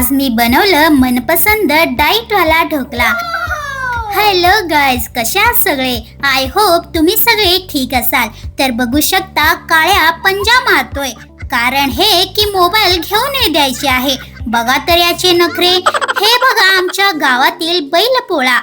आज मी बनवलं मनपसंद डाईट वाला ढोकला. हॅलो गाईज कशा आहात सगळे? आय होप तुम्ही सगळे ठीक असाल. तर बघू शकता काळ्या पंजा मारतोय. कारण हे की मोबाईल घेऊन द्यायचे आहे. बघा तर याचे नखरे. हे बघा आमच्या गावातील बैलपोळा.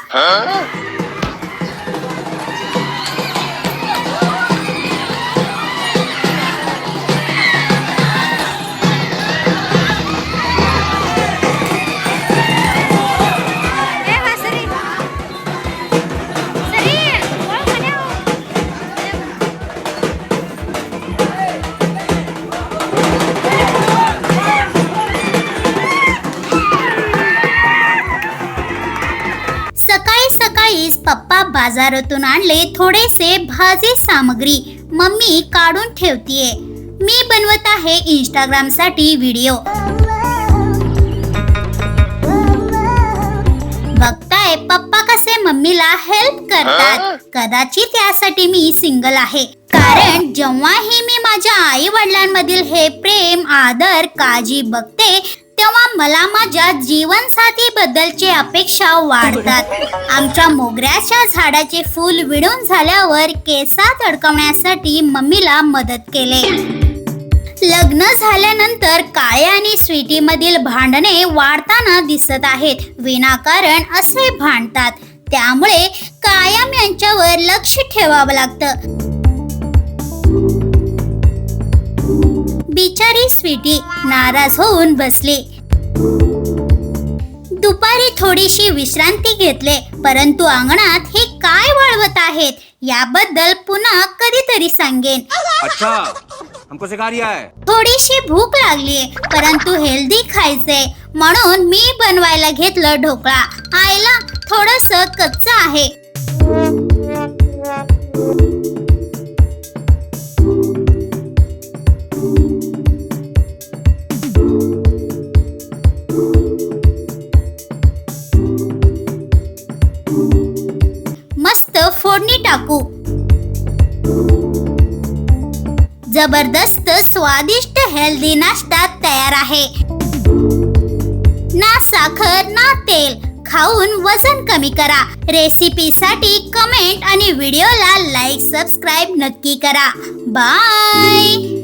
सकाळीच पप्पा बाजारातून आणले थोडेसे भाजी सामग्री. मम्मी काढून ठेवतीये. मी बनवत आहे इंस्टाग्रामसाठी व्हिडिओ बघताय पप्पा कसे मम्मीला हेल्प करतात. कदाचित यासाठी मी सिंगल आहे. कारण जेव्हाही मी माझ्या आई वडिलांमधील हे प्रेम आदर काळजी बघते तेव्हा मला माझ्या जीवनसाथीबद्दलची अपेक्षा वाढतात. आमच्या मोगऱ्याच्या झाडाचे फूल विडून झाल्यावर केसात अडकवण्यासाठी मम्मीला मदत केले. लग्न झाल्यानंतर काळे आणि स्वीटी मधील भांडणे वाढताना दिसत आहेत. विनाकारण असे भांडतात. त्यामुळे कायम यांच्यावर लक्ष ठेवावं लागतं. बिचारी स्वीटी नाराज होऊन बसली. दुपारी थोडीशी विश्रांती घेतले परंतु अंगणात हे काय वाळवत आहेत याबद्दल पुन्हा कधीतरी सांगेन. अच्छा हमको सिखा रिया है थोडीशी भूक लागली परंतु हेल्दी खायचे म्हणून मी बनवायला घेतलं ढोकळा. आईला थोडस कच्च आहे. टाकू. जबरदस्त स्वादिष्ट हेल्दी नाश्ता तयार आहे. ना साखर ना तेल. खाऊन वजन कमी करा. रेसिपीसाठी कमेंट आणि व्हिडिओला लाईक सबस्क्राईब नक्की करा. बाय